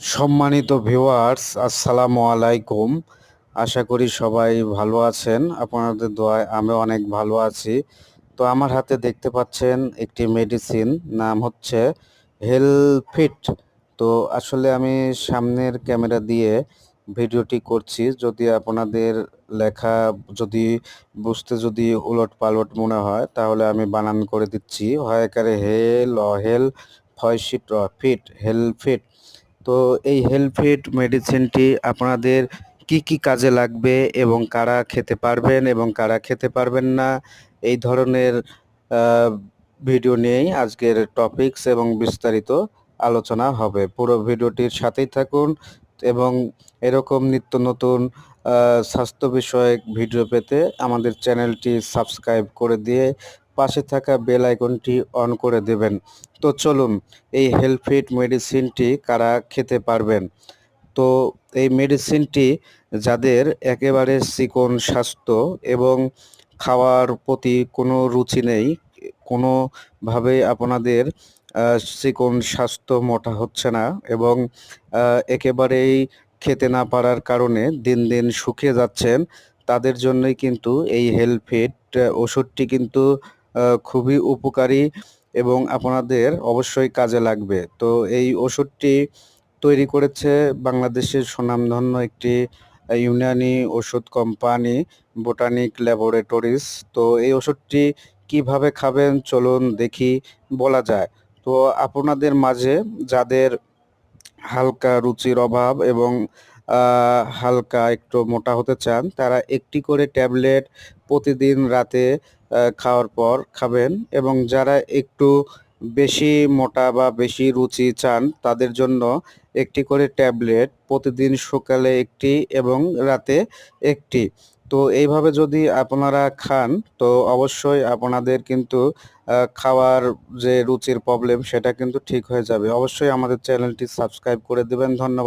সম্মানিত ভিউয়ার্স আসসালামু আলাইকুম। আশা করি সবাই ভালো আছেন। আপনাদের দোয়ায় আমি অনেক ভালো আছি। তো আমার হাতে দেখতে পাচ্ছেন একটি মেডিসিন নাম হচ্ছে হেলফিট তো আসলে আমি সামনের ক্যামেরা দিয়ে ভিডিওটি করছি। যদি আপনাদের লেখা, যদি বুঝতে যদি উলট পালট মনে হয়, তাহলে আমি বানান করে দিচ্ছি। হয় একারে হেল হেল ফয়সিট ফিট হেলফিট তো এই হেলফিট মেডিসিনটি আপনাদের কি কি কাজে লাগবে এবং কারা খেতে পারবেন এবং কারা খেতে পারবেন না, এই ধরনের ভিডিও নিয়েই আজকের টপিকস এবং বিস্তারিত আলোচনা হবে। পুরো ভিডিওটির সাথেই থাকুন এবং এরকম নিত্য নতুন স্বাস্থ্য বিষয়ক ভিডিও পেতে আমাদের চ্যানেলটি সাবস্ক্রাইব করে দিয়ে পাশে থাকা বেল আইকনটি অন করে দেবেন। তো চলুন, এই হেলফিট মেডিসিনটি কারা খেতে পারবেন? তো এই মেডিসিনটি যাদের একেবারে চিকন স্বাস্থ্য এবং খাওয়ার প্রতি কোনো রুচি নেই, কোনোভাবে আপনাদের চিকন স্বাস্থ্য মোটা হচ্ছে না এবং একেবারেই খেতে না পারার কারণে দিন দিন শুকিয়ে যাচ্ছেন, তাদের জন্যই কিন্তু এই হেলফিট ওষুধটি কিন্তু খুবই উপকারী এবং আপনাদের অবশ্যই কাজে লাগবে। তো এই ওষুধটি তৈরি করেছে বাংলাদেশের সুনামধন্য একটি ইউনানি ওষুধ কোম্পানি বোটানিক ল্যাবরেটরিজ। তো এই ওষুধটি কীভাবে খাবেন চলুন দেখি, বলা যায়। তো আপনাদের মাঝে যাদের হালকা রুচির অভাব এবং হালকা একটু মোটা হতে চান, তারা একটি করে ট্যাবলেট প্রতিদিন রাতে খাওয়ার পর খাবেন এবং যারা একটু বেশি মোটা বা বেশি রুচি চান, তাদের জন্য একটি করে ট্যাবলেট প্রতিদিন সকালে একটি এবং রাতে একটি। তো এইভাবে যদি আপনারা খান, তো অবশ্যই আপনাদের কিন্তু খাওয়ার যে রুচির প্রবলেম সেটা কিন্তু ঠিক হয়ে যাবে। অবশ্যই আমাদের চ্যানেলটি সাবস্ক্রাইব করে দেবেন। ধন্যবাদ।